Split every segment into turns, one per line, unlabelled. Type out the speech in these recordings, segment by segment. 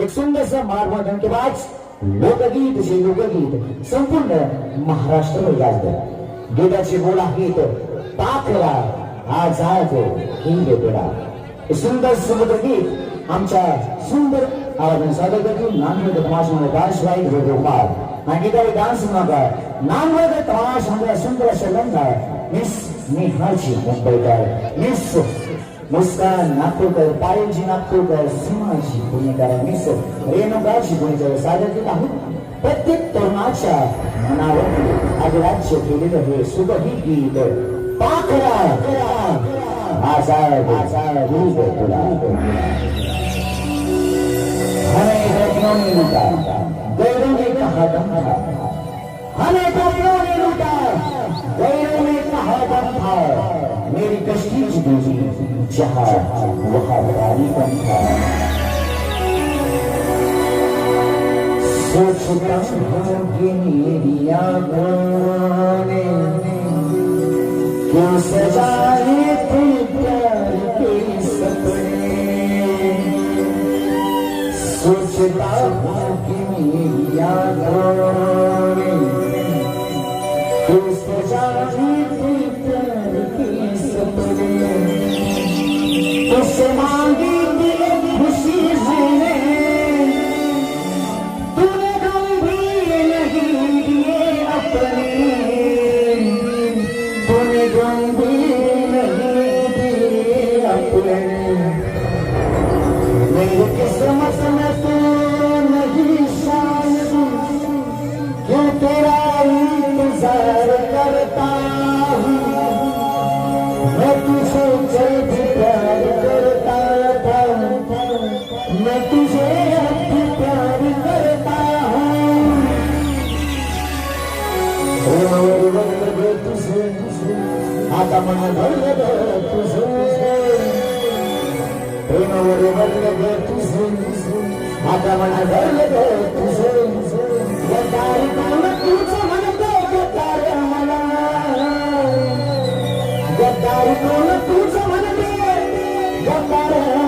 एक सुंदरसं के बाद लोकगीत जे लोकगीत संपूर्ण महाराष्ट्र गाजलं गीताचे बोल आहेत पाकला आज हो, हिंद पेडा सुंदर सुंदर हो गीत आमच्या सुंदर आवाजाने सादर करतील नानवेद तमाश म्हणजे डान्स वाईट गोपाळ आणि गीतावर डान्स म्हणा नानवेद तमाश म्हणजे सुंदर अशा रंगा मिस नेहाची मुंबईकर मिस मुस्कान नागपूरकर पायलजी नागपूरकर सीमाजी पुणेकर मिस रेणुकाची पुणेकर सादर केलं आहे प्रत्येक तरुणाच्या मनावर आज राज्य केलेलं हे सुगही गीत पाखरा आजाद आजाद रूप तुला हमें रत्नों ने लूटा गैरों ने कहा दम हमें कहा मेरी कश्ती जहाँ वहाँ था सोचता हूँ कि मेरी आँखों ने क्यों सजाए थे प्यार के सपने सोचता हूँ कि मेरी आँखों तुझसे मांगी आता मन भरलं तुझे प्रेमावर वल्लभ तुझे आता मन भरलं तुझे गद्दारी कोण तुझं म्हणतो गद्दार मला गद्दारी कोण तुझं म्हणते गद्दार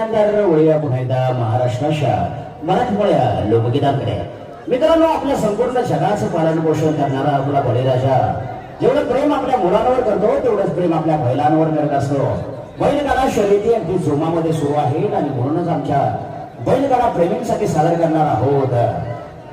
कुटुंब वळूया पुन्हा एकदा महाराष्ट्राच्या मराठवाड्या लोकगीताकडे. मित्रांनो आपल्या संपूर्ण जगाचं पालन पोषण करणारा आपला बळीराजा जेवढं प्रेम आपल्या मुलांवर करतो तेवढंच प्रेम आपल्या बैलांवर करत असतो. बैलगाडा शर्यती अगदी जोमामध्ये सुरू आहे आणि म्हणूनच आमच्या बैलगाडा प्रेमींसाठी सादर करणार आहोत.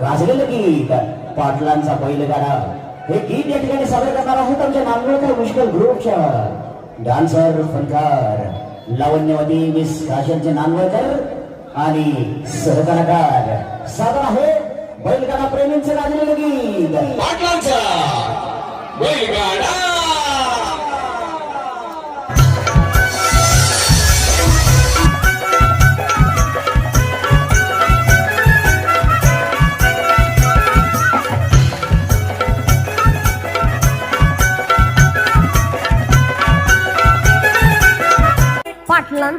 गाजलेलं गीत पाटलांचा बैलगाडा हे गीत या ठिकाणी सादर करणार आहोत आमच्या नांदवळकर मुश्किल ग्रुपच्या डान्सर फनकार. लावण्यवादी मिस राजनचे नानवळकर आणि सहकलाकार सादर आहे हो, बैलगाडा प्रेमींचं गाजलेलं गीत.
बैलगाडा.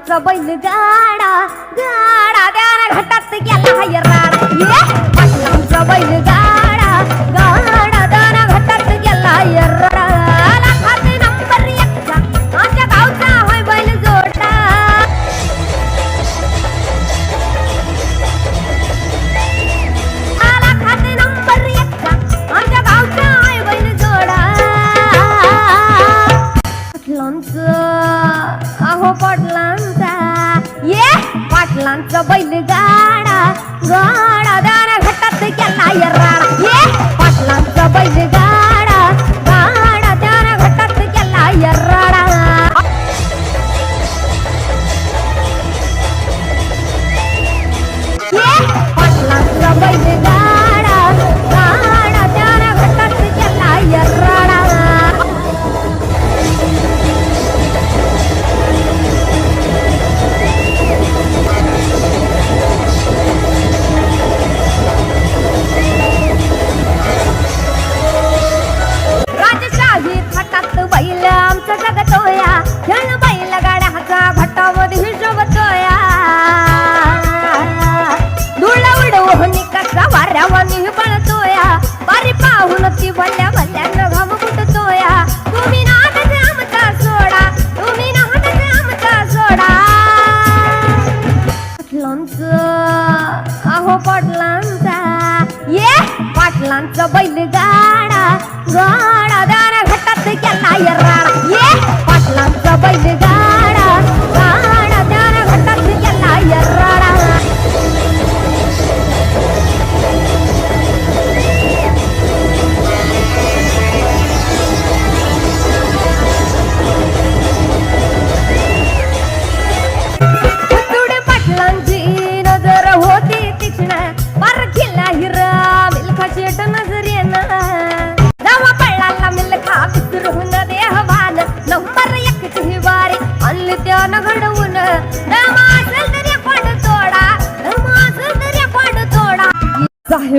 आमचा बैल गाडा गाडा द्याना घाटात गेला हयराड ये बैल गाडा गाडा द्याना घाटात गेला हयराड खाते नंबर एकचा आमच्या गावचा होय बैल जोडा आला नंबर एकचा आमच्या गावचा होय बैल जोडा पाटलांचा अहो पाटलांचा बैल गाडा गाडा दाना घटात गेला यराडा अहो पाटलांचा ये पाटलांचा बैल गाडा गाडा दाना घटात गेला यराडा ये पाटलांचा बैल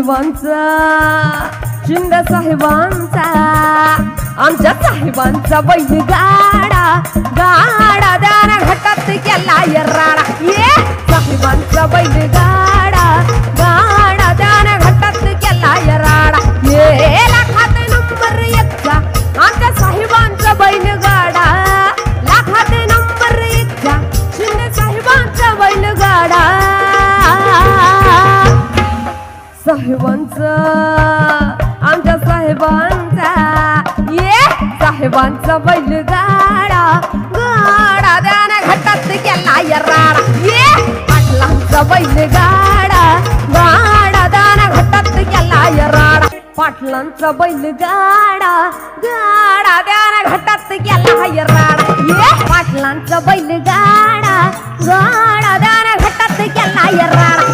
साहेबांचा शिंदे साहेबांचा आमच्या साहेबांचा बैल गाडा गाडा दाना घटात गेला यराडा ये साहेबांचा बैल गाडा साहेबांचा बैलगाडा गाडा द्याना घटात केला यराडा. ये पाटलांचा बैलगाडा गाडा द्याना घटात केला यराडा. पाटलांचा बैलगाडा गाडा द्याना घटात केला यराडा. ये पाटलांचा बैलगाडा गाडा द्याना घटात
केला यराडा.